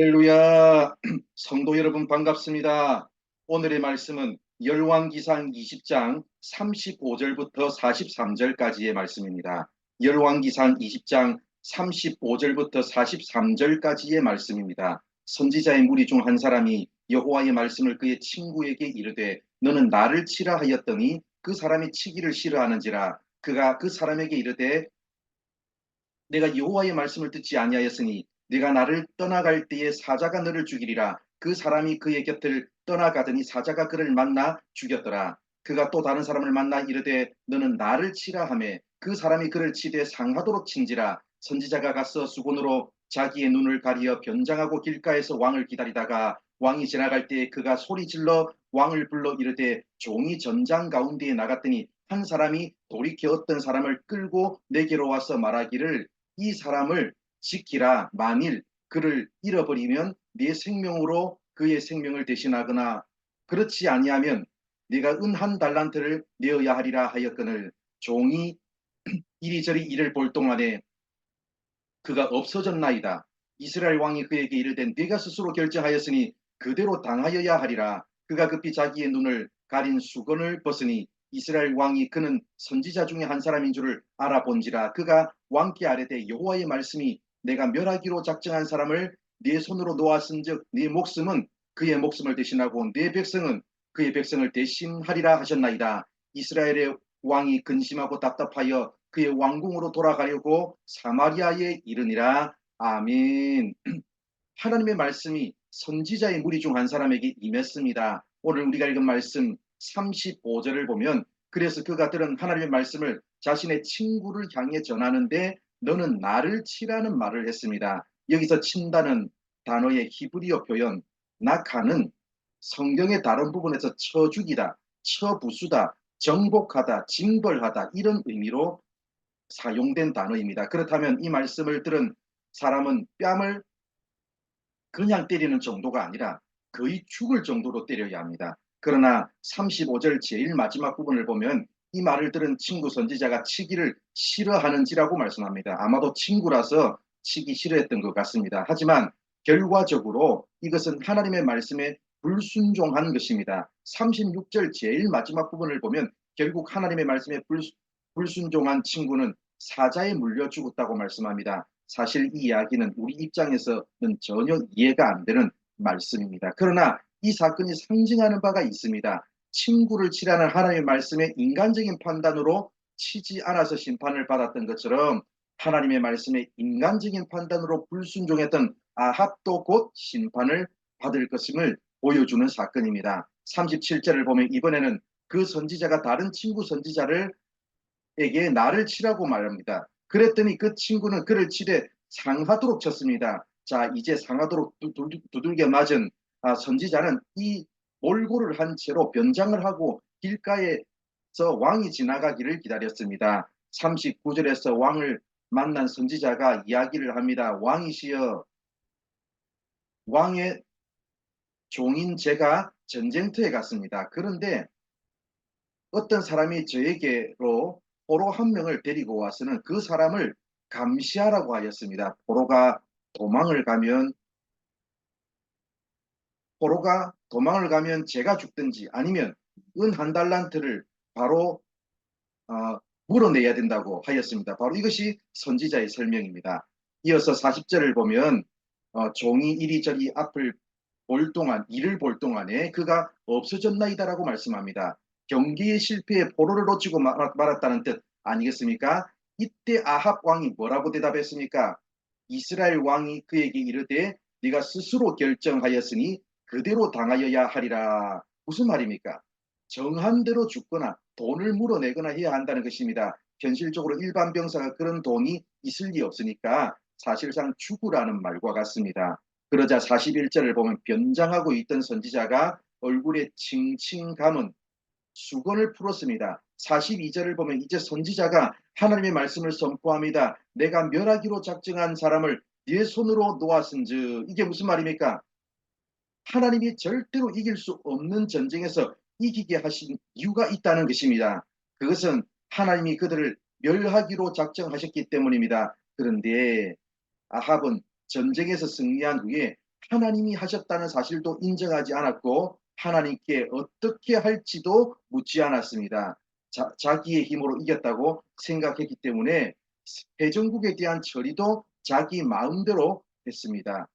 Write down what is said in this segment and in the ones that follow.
할렐루야. 성도 여러분 반갑습니다. 오늘의 말씀은 열왕기상 20장 35절부터 43절까지의 말씀입니다. 열왕기상 20장 35절부터 43절까지의 말씀입니다. 선지자의 무리 중 한 사람이 여호와의 말씀을 그의 친구에게 이르되 너는 나를 치라 하였더니 그 사람이 치기를 싫어하는지라 그가 그 사람에게 이르되 내가 여호와의 말씀을 듣지 아니하였으니 네가 나를 떠나갈 때에 사자가 너를 죽이리라. 그 사람이 그의 곁을 떠나가더니 사자가 그를 만나 죽였더라. 그가 또 다른 사람을 만나 이르되 너는 나를 치라 하매 그 사람이 그를 치되 상하도록 친지라. 선지자가 가서 수건으로 자기의 눈을 가리어 변장하고 길가에서 왕을 기다리다가 왕이 지나갈 때에 그가 소리 질러 왕을 불러 이르되 종이 전장 가운데에 나갔더니 한 사람이 돌이켜 어떤 사람을 끌고 내게로 와서 말하기를 이 사람을 지키라 만일 그를 잃어버리면 네 생명으로 그의 생명을 대신하거나 그렇지 아니하면 네가 은 한 달란트를 내어야 하리라 하였거늘 종이 이리저리 이를 볼 동안에 그가 없어졌나이다. 이스라엘 왕이 그에게 이르되 네가 스스로 결정하였으니 그대로 당하여야 하리라. 그가 급히 자기의 눈을 가린 수건을 벗으니 이스라엘 왕이 그는 선지자 중에 한 사람인 줄을 알아본지라 그가 왕께 아뢰되 여호와의 말씀이 내가 멸하기로 작정한 사람을 네 손으로 놓았은즉 네 목숨은 그의 목숨을 대신하고 네 백성은 그의 백성을 대신하리라 하셨나이다. 이스라엘의 왕이 근심하고 답답하여 그의 왕궁으로 돌아가려고 사마리아에 이르니라. 아멘. 하나님의 말씀이 선지자의 무리 중 한 사람에게 임했습니다. 오늘 우리가 읽은 말씀 35절을 보면 그래서 그가 들은 하나님의 말씀을 자신의 친구를 향해 전하는데 너는 나를 치라는 말을 했습니다. 여기서 친다는 단어의 히브리어 표현 낙하는 성경의 다른 부분에서 쳐죽이다, 쳐부수다, 정복하다, 징벌하다 이런 의미로 사용된 단어입니다. 그렇다면 이 말씀을 들은 사람은 뺨을 그냥 때리는 정도가 아니라 거의 죽을 정도로 때려야 합니다. 그러나 35절 제일 마지막 부분을 보면 이 말을 들은 친구 선지자가 치기를 싫어하는지라고 말씀합니다. 아마도 친구라서 치기 싫어했던 것 같습니다. 하지만 결과적으로 이것은 하나님의 말씀에 불순종한 것입니다. 36절 제일 마지막 부분을 보면 결국 하나님의 말씀에 불, 불순종한 친구는 사자에 물려 죽었다고 말씀합니다. 사실 이 이야기는 우리 입장에서는 전혀 이해가 안 되는 말씀입니다. 그러나 이 사건이 상징하는 바가 있습니다. 친구를 치라는 하나님의 말씀에 인간적인 판단으로 치지 않아서 심판을 받았던 것처럼 하나님의 말씀에 인간적인 판단으로 불순종했던 아합도 곧 심판을 받을 것임을 보여주는 사건입니다. 37절을 보면 이번에는 그 선지자가 다른 친구 선지자를 에게 나를 치라고 말합니다. 그랬더니 그 친구는 그를 치되 상하도록 쳤습니다. 자 이제 상하도록 두들겨 맞은 아, 선지자는 이 몰골을 한 채로 변장을 하고 길가에서 왕이 지나가기를 기다렸습니다. 39절에서 왕을 만난 선지자가 이야기를 합니다. 왕이시여 왕의 종인 제가 전쟁터에 갔습니다. 그런데 어떤 사람이 저에게로 포로 한 명을 데리고 와서는 그 사람을 감시하라고 하였습니다. 포로가 도망을 가면 포로가 도망을 가면 제가 죽든지 아니면 은 한 달란트를 바로 어, 물어내야 된다고 하였습니다. 바로 이것이 선지자의 설명입니다. 이어서 40절을 보면 어, 종이 이리저리 앞을 볼 동안 일을 볼 동안에 그가 없어졌나이다라고 말씀합니다. 경기의 실패에 포로를 놓치고 말았다는 뜻 아니겠습니까? 이때 아합 왕이 뭐라고 대답했습니까? 이스라엘 왕이 그에게 이르되 네가 스스로 결정하였으니 그대로 당하여야 하리라. 무슨 말입니까? 정한 대로 죽거나 돈을 물어내거나 해야 한다는 것입니다. 현실적으로 일반 병사가 그런 돈이 있을 리 없으니까 사실상 죽으라는 말과 같습니다. 그러자 41절을 보면 변장하고 있던 선지자가 얼굴에 칭칭 감은 수건을 풀었습니다. 42절을 보면 이제 선지자가 하나님의 말씀을 선포합니다. 내가 멸하기로 작정한 사람을 네 손으로 놓았은즉 이게 무슨 말입니까? 하나님이 절대로 이길 수 없는 전쟁에서 이기게 하신 이유가 있다는 것입니다. 그것은 하나님이 그들을 멸하기로 작정하셨기 때문입니다. 그런데 아합은 전쟁에서 승리한 후에 하나님이 하셨다는 사실도 인정하지 않았고 하나님께 어떻게 할지도 묻지 않았습니다. 자, 자기의 힘으로 이겼다고 생각했기 때문에 회전국에 대한 처리도 자기 마음대로 했습니다.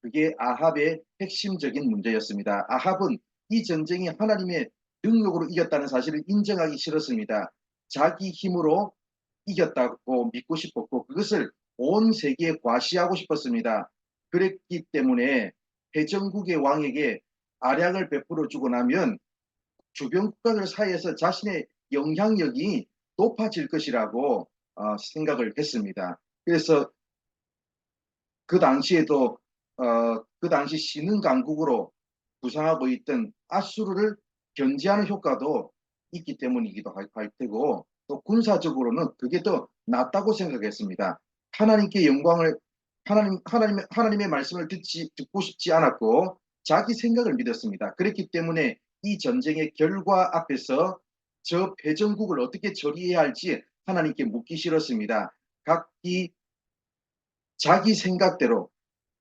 그게 아합의 핵심적인 문제였습니다. 아합은 이 전쟁이 하나님의 능력으로 이겼다는 사실을 인정하기 싫었습니다. 자기 힘으로 이겼다고 믿고 싶었고 그것을 온 세계에 과시하고 싶었습니다. 그랬기 때문에 회전국의 왕에게 아량을 베풀어 주고 나면 주변 국가들 사이에서 자신의 영향력이 높아질 것이라고 어, 생각을 했습니다. 그래서 그 당시에도 어, 그 당시 신흥 강국으로 부상하고 있던 아수르를 견제하는 효과도 있기 때문이기도 할, 할 테고 또 군사적으로는 그게 더 낫다고 생각했습니다. 하나님께 영광을 하나님 하나님의 하나님의 말씀을 듣지 듣고 싶지 않았고 자기 생각을 믿었습니다. 그렇기 때문에 이 전쟁의 결과 앞에서 저 패전국을 어떻게 처리해야 할지 하나님께 묻기 싫었습니다. 각기 자기 생각대로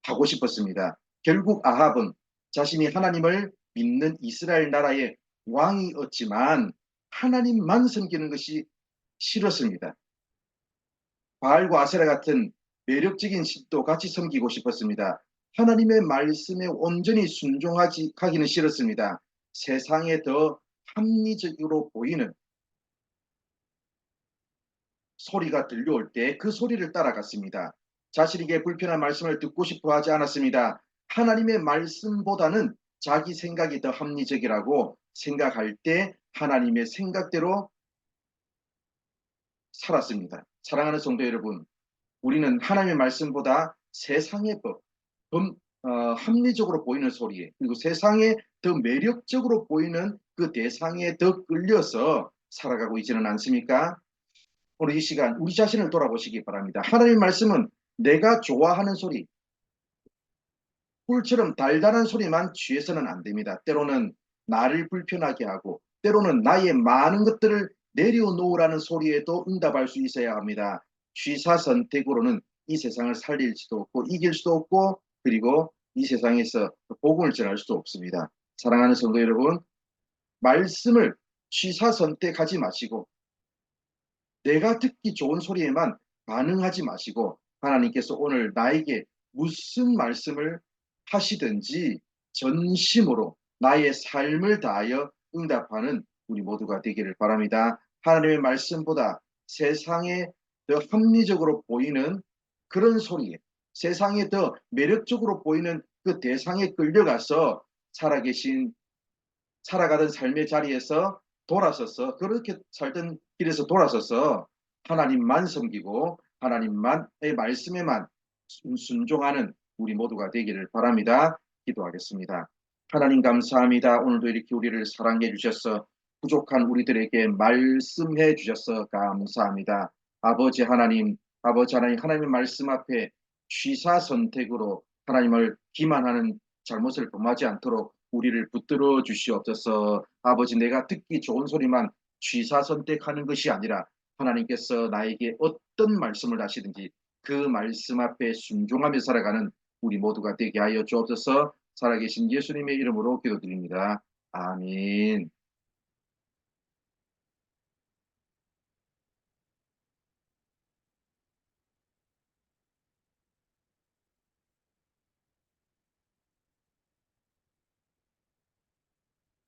하고 싶었습니다. 결국 아합은 자신이 하나님을 믿는 이스라엘 나라의 왕이었지만 하나님만 섬기는 것이 싫었습니다. 바알과 아세라 같은 매력적인 신도 같이 섬기고 싶었습니다. 하나님의 말씀에 온전히 순종하지 하기는 싫었습니다. 세상에 더 합리적으로 보이는 소리가 들려올 때 그 소리를 따라갔습니다. 자신에게 불편한 말씀을 듣고 싶어 하지 않았습니다. 하나님의 말씀보다는 자기 생각이 더 합리적이라고 생각할 때 하나님의 생각대로 살았습니다. 사랑하는 성도 여러분, 우리는 하나님의 말씀보다 세상의 법, 더 어, 합리적으로 보이는 소리에 그리고 세상에 더 매력적으로 보이는 그 대상에 더 끌려서 살아가고 있지는 않습니까? 오늘 이 시간 우리 자신을 돌아보시기 바랍니다. 하나님 말씀은 내가 좋아하는 소리, 꿀처럼 달달한 소리만 취해서는 안 됩니다. 때로는 나를 불편하게 하고 때로는 나의 많은 것들을 내려놓으라는 소리에도 응답할 수 있어야 합니다. 취사 선택으로는 이 세상을 살릴 수도 없고 이길 수도 없고 그리고 이 세상에서 복음을 전할 수도 없습니다. 사랑하는 성도 여러분, 말씀을 취사 선택하지 마시고 내가 듣기 좋은 소리에만 반응하지 마시고 하나님께서 오늘 나에게 무슨 말씀을 하시든지 전심으로 나의 삶을 다하여 응답하는 우리 모두가 되기를 바랍니다. 하나님의 말씀보다 세상에 더 합리적으로 보이는 그런 소리에 세상에 더 매력적으로 보이는 그 대상에 끌려가서 살아계신 살아가던 삶의 자리에서 돌아서서 그렇게 살던 길에서 돌아서서 하나님만 섬기고 하나님만의 말씀에만 순종하는 우리 모두가 되기를 바랍니다. 기도하겠습니다. 하나님 감사합니다. 오늘도 이렇게 우리를 사랑해 주셔서 부족한 우리들에게 말씀해 주셔서 감사합니다. 아버지 하나님, 아버지 하나님, 하나님의 말씀 앞에 취사 선택으로 하나님을 기만하는 잘못을 범하지 않도록 우리를 붙들어 주시옵소서. 아버지 내가 듣기 좋은 소리만 취사 선택하는 것이 아니라 하나님께서 나에게 어떤 말씀을 하시든지 그 말씀 앞에 순종하며 살아가는 우리 모두가 되게 하여 주옵소서. 살아계신 예수님의 이름으로 기도드립니다. 아멘.